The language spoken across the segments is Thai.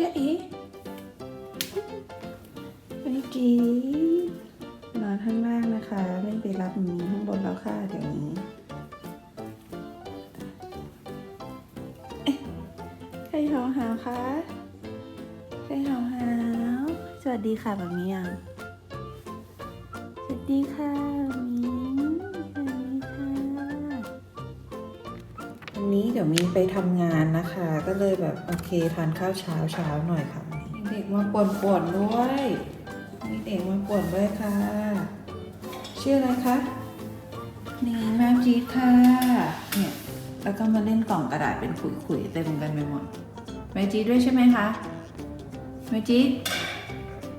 จ๊อีไปจีนอนข้างล่างนะคะ ไม่ไปรับหมีข้างบนแล้วค่ะเดี๋ยวนี้ใครหาวหาวคะใครหาวหาวสวัสดีค่ะแบบนี้ยังสวัสดีค่ะ นนี้เดี๋ยวมีไปทำงานนะคะ ก็เลยแบบโอเคทานข้าวเช้าเช้าหน่อยค่ะ มีเด็กมาป่วนป่วนๆด้วย มีเด็กมาป่วนด้วยค่ะ ชื่ออะไรคะ นี่แมวจีดค่ะ เนี่ยแล้วก็มาเล่นกล่องกระดาษเป็นขุยๆเต็มกันไปหมดแมวจีดด้วยใช่ไหมคะแมวจีด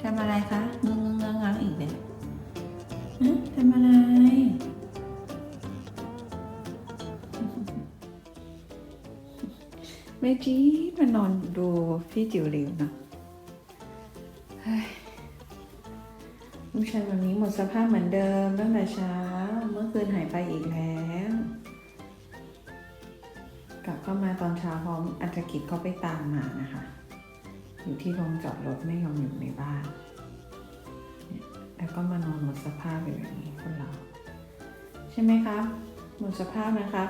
ทำอะไรคะงงงงงๆๆอีกเลยฮะทำอะไร แม่จีดมานอนดูพี่จิ๋วหลิวเนอะลูกชายวันนี้หมดสภาพเหมือนเดิมตั้งแต่เช้า เมื่อคืนหายไปอีกแล้ว กลับเข้ามาตอนเช้าพร้อมอัจกิจเขาไปตามมานะคะ อยู่ที่โรงจอดรถไม่ยอมอยู่ในบ้าน แล้วก็มานอนหมดสภาพอยู่อย่างนี้คนเรา ใช่ไหมครับ หมดสภาพนะครับ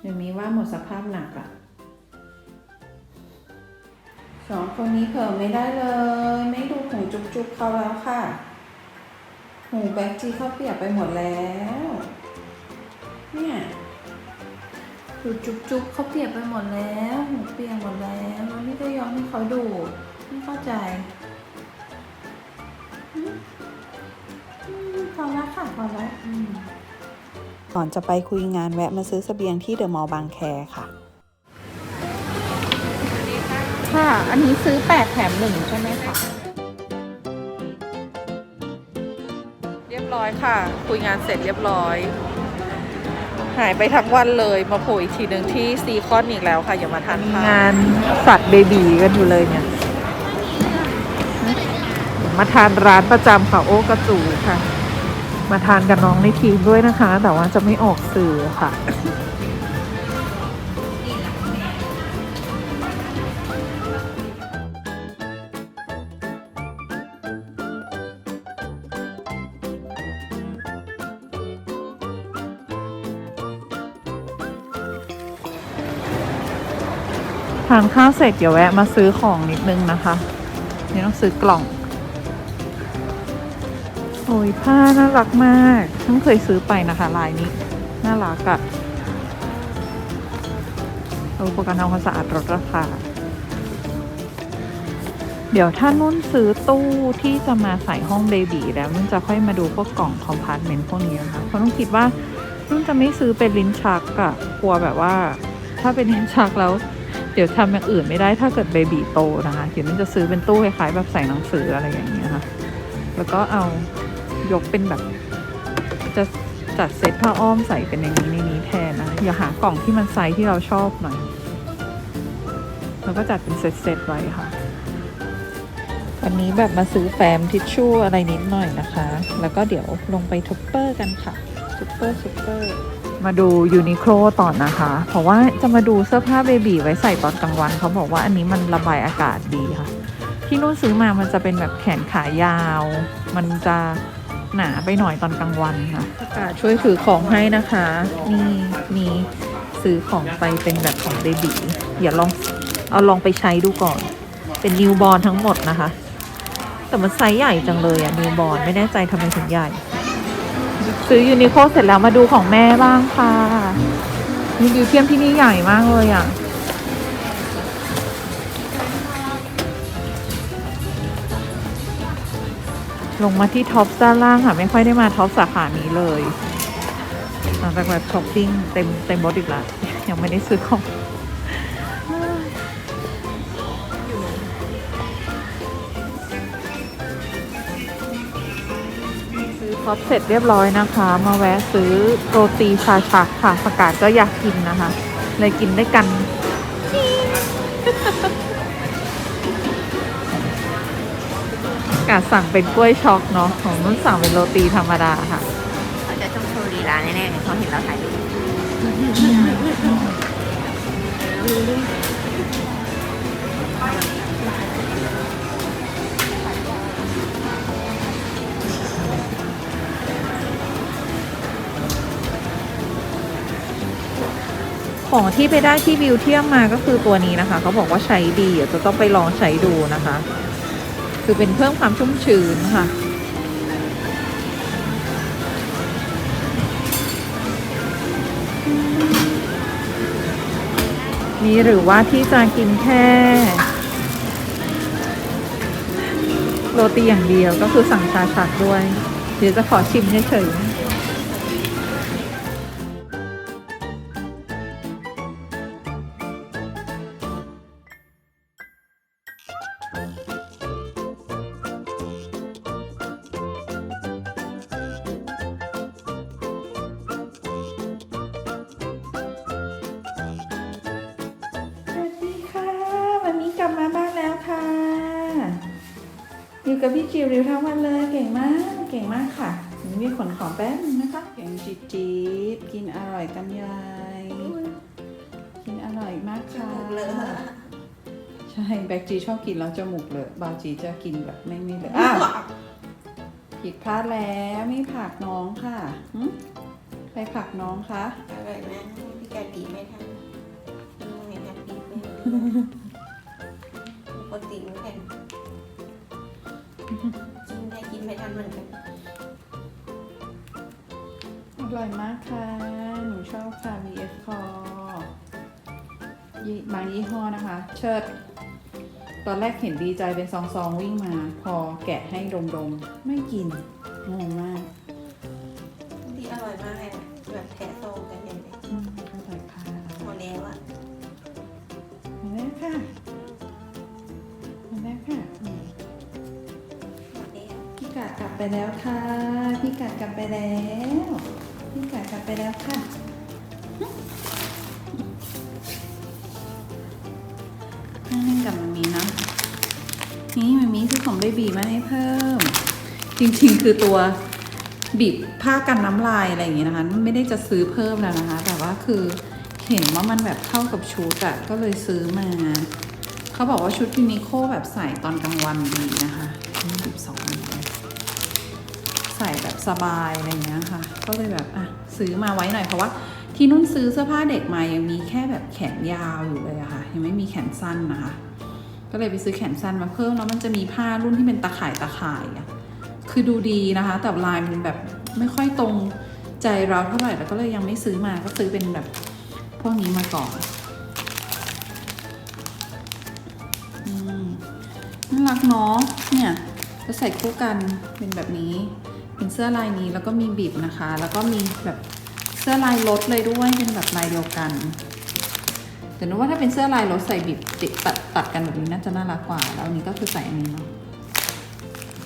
เดี๋ยวมีว่าหมดสภาพหนักอะ สองคนนี้เผลอไม่ได้เลย ไม่ดูหูจุบจุบเขาแล้วค่ะหูแบ็กจีเขาเปียกไปหมดแล้ว เนี่ยหูจุบจุบเขาเปียกไปหมดแล้วหูเปียกหมดแล้วแล้วนี่ก็ยอมให้เขาดูไม่เข้าใจพอแล้วค่ะพอแล้วก่อนจะไปคุยงานแวะมาซื้อเสบียงที่เดอะมอลล์บางแคค่ะ ค่ะ อันนี้ซื้อ 8 แถม1ใช่ไหมคะ เรียบร้อยค่ะ คุยงานเสร็จเรียบร้อย หายไปทั้งวันเลยมาโผล่อีกทีหนึ่งที่ซีคอนอีกแล้วค่ะ อย่ามาทานข้าวงานสัตว์เบบีกันอยู่เลยเนี่ย มาทานร้านประจำค่ะโอกระจูค่ะ มาทานกับน้องในทีมด้วยนะคะ แต่ว่าจะไม่ออกสื่อค่ะานข้าวเสร็จเดี๋ยวแวะมาซื้อของนิดนึงนะคะ นี่ต้องซื้อกล่อง โอ้ยผ้าน่ารักมากเพิ่งเคยซื้อไปนะคะลายนี้ น่ารักอะอุปกรณ์ทำความสะอาดลดราคาเดี๋ยวถ้านุ่นซื้อตู้ที่จะมาใส่ห้องเบบีแล้วนุ่นจะค่อยมาดูพวกกล่องคอมพาร์ตเมนต์พวกนี้นะคะเพราะนุ่นคิดว่านุ่นจะไม่ซื้อเป็นลิ้นชักอะกลัวแบบว่า ถ้าเป็นลิ้นชักแล้ว เดี๋ยวทำอย่างอื่นไม่ได้ถ้าเกิดเบบีโตนะคะเดี๋ยวมันจะซื้อเป็นตู้คล้ายๆแบบใส่หนังสืออะไรอย่างเงี้ยค่ะ แล้วก็เอายกเป็นแบบ จะจัดเซตผ้าอ้อมใส่เป็นอย่างนี้ในนี้แทนนะอย่าหากล่องที่มันไซส์ที่เราชอบหน่อยแล้วก็จัดเป็นเซตๆไว้ค่ะวันนี้แบบมาซื้อแฟ้มทิชชู่อะไรนิดหน่อยนะคะ แล้วก็เดี๋ยวลงไปทุปเปอร์กันค่ะทุปเปอร์ทุปเปอร์ มาดูยูนิโคลต่อนะคะ เพราะว่าจะมาดูเสื้อผ้าเบบีไว้ใส่ตอนกลางวัน เขาบอกว่าอันนี้มันระบายอากาศดีค่ะ ที่นู่นซื้อมามันจะเป็นแบบแขนขายาว มันจะหนาไปหน่อยตอนกลางวันค่ะช่วยถือของให้นะคะ นี่มีซื้อของไปเป็นแบบของเบบีอย่าลองเอาลองไปใช้ดูก่อน เป็นนิวบอลทั้งหมดนะคะ แต่มันไซส์ใหญ่จังเลยอะนิวบอลไม่แน่ใจทำไมถึงใหญ่ ซื้อยูนิโคเสร็จแล้วมาดูของแม่บ้างค่ะมีดิวเทียมที่นี่ใหญ่มากเลยอะลงมาที่ท็อปด้านล่างค่ะ ไม่ค่อยได้มาท็อปสาขานี้เลยหลังจากแบบช้อปปิ้งเต็มเต็มรถอีกแล้วยังไม่ได้ซื้อของ ซื้อท็อปเสร็จเรียบร้อยนะคะ มาแวะซื้อโรตีชาชักค่ะประกาศก็อยากกินนะคะ เลยกินได้วยกัน กาสั่งเป็นกล้วยช็อกเนาะของนุ่นสั่งเป็นโรตีธรรมดาค่ะเขาจะต้องโชว์ลีลาแน่ๆเขาเห็นเราถ่ายรูป ของที่ไปได้ที่วิวเที่ยมมาก็คือตัวนี้นะคะเขาบอกว่าใช้ดีเดี๋ยวจะต้องไปลองใช้ดูนะคะ คือเป็นเพิ่มความชุ่มชื้นค่ะนี่หรือว่าที่จะกินแค่ โรตีอย่างเดียวก็คือสั่งชาชักด้วย เดี๋ยวจะขอชิมเฉยๆ ลับมาบ้านแล้วค่ะ อยู่กับพี่จิวริวทั้งวันเลย เก่งมาก เก่งมากค่ะวันนี้มีขนของแป๊บนึงนะคะเก่งจีดจีดกินอร่อยกันยาย กินอร่อยมากค่ะ ใช่แบกจีชอบกินแล้วจมูกเลยบาจีจะกินแบบไม่ไม่เลยอ้าวผิดพลาดแล้วไม่ผักน้องค่ะหึใครผลักน้องคะ อร่อยมากพี่แกปีไม่ทันไม่ทันปีไม่ปกติไม่แข็งจริงได้กินไม่ทันเหมือนกันอร่อยมากค่ะ หนูชอบค่ะ VF c o ยี่บางยี่ห้อนะคะ เชิด ตอนแรกเห็นดีใจเป็นซองๆวิ่งมา พอแกะให้ดมๆ ไม่กินงงมากที่อร่อยมากเลยนะแบบแทะโซงกันอย่างนี้อืมอร่อยค่ะหมดแล้วอะมาแล้วค่ะมาแล้วค่ะอืมหมดแล้วพี่กาดกลับไปแล้วค่ะ พี่กาดกลับไปแล้ว พี่กาดกลับไปแล้วค่ะ นี่มันมีคือของเบบีมาให้เพิ่ม จริงๆ คือตัวบีบผ้ากันน้ำลายอะไรอย่างเงี้ยนะคะ ไม่ได้จะซื้อเพิ่มแล้วนะคะ แต่ว่าคือเห็นว่ามันแบบเข้ากับชุดอะก็เลยซื้อมา เขาบอกว่าชุดยูนิโคแบบใส่ตอนกลางวันดีนะคะนี่บีบสองอันใส่แบบสบายอะไรเงี้ยค่ะ ก็เลยแบบอะซื้อมาไว้หน่อยเพราะว่าที่นุ่นซื้อเสื้อผ้าเด็กมายังมีแค่แบบแขนยาวอยู่เลยอะค่ะ ยังไม่มีแขนสั้นนะคะ ก็เลยไปซื้อแขนสั้นมาเพิ่มแล้วมันจะมีผ้ารุ่นที่เป็นตะข่ายตะข่ายอะคือดูดีนะคะ แต่ลายมันแบบไม่ค่อยตรงใจเราเท่าไหร่แล้วก็เลยยังไม่ซื้อมาก็ซื้อเป็นแบบพวกนี้มาก่อนอืมน่ารักเนาะเนี่ยจะใส่คู่กันเป็นแบบนี้ เป็นเสื้อลายนี้แล้วก็มีบีบนะคะ แล้วก็มีแบบเสื้อลายรถเลยด้วยเป็นแบบลายเดียวกัน แต่นึกว่าถ้าเป็นเสื้อลายรถใส่บิบติดตัดตัดกันแบบนี้น่าจะน่ารักกว่า แล้วอันนี้ก็คือใส่อันนี้เนาะ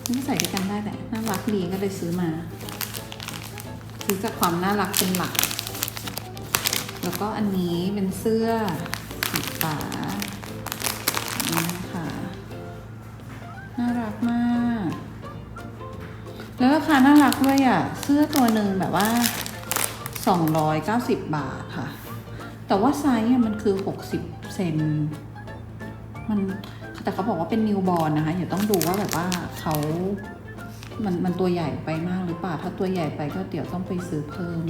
นี่ก็ใส่ด้วยกันได้แหละน่ารักดีก็เลยซื้อมา ซื้อจากความน่ารักเป็นหลัก แล้วก็อันนี้เป็นเสื้อสีฟ้านี่ค่ะน่ารักมาก แล้วราคาน่ารักด้วยอะ เสื้อตัวหนึ่งแบบว่า 290 บาทค่ะ แต่ว่าไซส์อะมันคือ 60 เซนมันแต่เขาบอกว่าเป็นนิวบอลนะคะเดี๋ยวต้องดูว่าแบบว่าเขามันมันตัวใหญ่ไปมากหรือเปล่า ถ้าตัวใหญ่ไปก็เดี๋ยวต้องไปซื้อเพิ่ม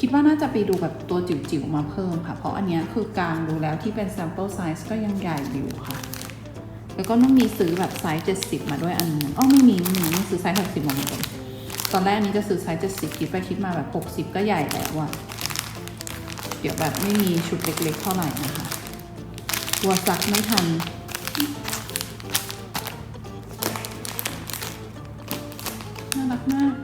คิดว่าน่าจะไปดูแบบตัวจิ๋วๆมาเพิ่มค่ะ เพราะอันนี้คือกลางดูแล้วที่เป็น sample size ก็ยังใหญ่อยู่ค่ะ แล้วก็ต้องมีซื้อแบบไซส์ 70 มาด้วยอันนึงอ๋อไม่มีไม่มีไม่ซื้อไซส์ 60มาเหมือนกันตอนแรกอันนี้จะซื้อไซส์ 70 คิดไปคิดมาแบบ 60 ก็ใหญ่แล้วอะ เดี๋ยวแบบไม่มีชุดเล็กๆเท่าไหร่นะคะกลัวซักไม่ทันน่ารักมาก